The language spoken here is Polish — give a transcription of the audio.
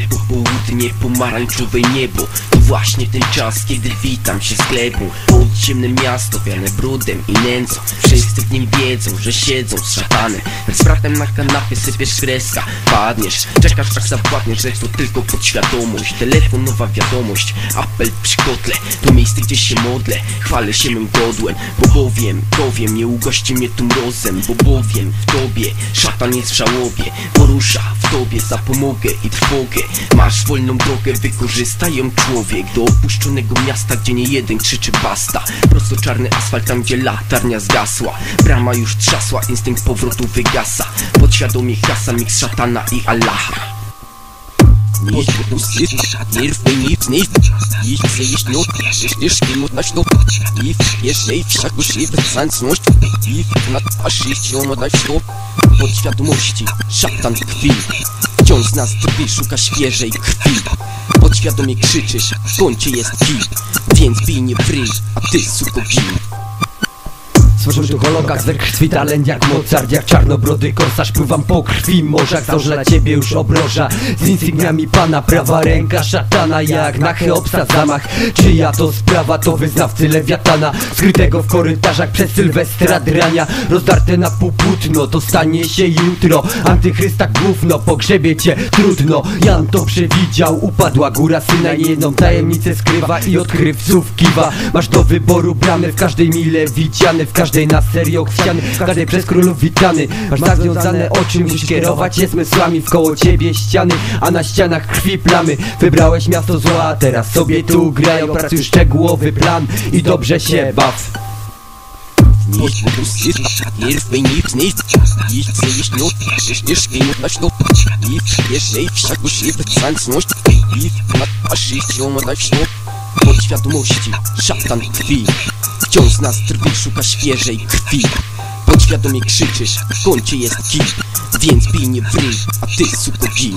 popołudnie, pomarańczowe niebo właśnie ten czas, kiedy witam się z glebą Podziemne miasto, wiane brudem i nędzą. Wszyscy w nim wiedzą, że siedzą z szatanem Z bratem na kanapie sypiesz kreska Padniesz, czekasz aż zapłatniesz, że to tylko podświadomość. Telefon, nowa wiadomość, apel przy kotle To miejsce, gdzie się modlę, chwalę się mym godłem. Bo bowiem, bowiem, nie ugości mnie tu mrozem. Bo bowiem, w tobie, szatan jest w żałobie. Porusza w tobie zapomogę i trwogę. Masz wolną drogę, wykorzystaj ją człowiek Do opuszczonego miasta, gdzie nie jeden krzyczy basta Prosto czarny asfalt, tam gdzie latarnia zgasła Brama już trzasła, instynkt powrotu wygasa Podświadomie kasa, miks szatana i Allaha Nicht siehst, hier für nichts nicht. Ich mit nach Stopp. Ich ich ich wszak już nie bezność. Ich na twarzy się ma dać stop. Podświadomości, szatan tkwi Wciąż z nas drwi, szuka świeżej krwi Podświadomie krzyczysz, w kącie jest kij Więc bij nie wryj, a ty suko bij Stworzył tu holokak z we krwi talent jak Mozart Jak czarnobrody korsarz. Pływam po krwi morzach Zdążę dla ciebie już obroża. Z insygniami pana prawa ręka szatana Jak na Cheopsa zamach. Czyja to sprawa to wyznawcy lewiatana. Skrytego w korytarzach przez Sylwestra drania. Rozdarte na pół płótno to stanie się jutro. Antychrysta gówno pogrzebie cię trudno. Jan to przewidział upadła góra syna Jedną tajemnicę skrywa i odkrywców kiwa. Masz do wyboru bramy w każdej mile widziany W każdej na serio chciany, w każdej przez królów witany Masz zawiązane oczy, musisz kierować je zmysłami W koło ciebie ściany, a na ścianach krwi plamy Wybrałeś miasto zła, a teraz sobie tu grają Pracuj szczegółowy plan i dobrze się baw. Podświadomości, szatan tkwi. Wciąż z nas drwi, szuka świeżej krwi. Podświadomie krzyczysz, w kącie jest kij. Więc bij nie wryj, a ty suko gin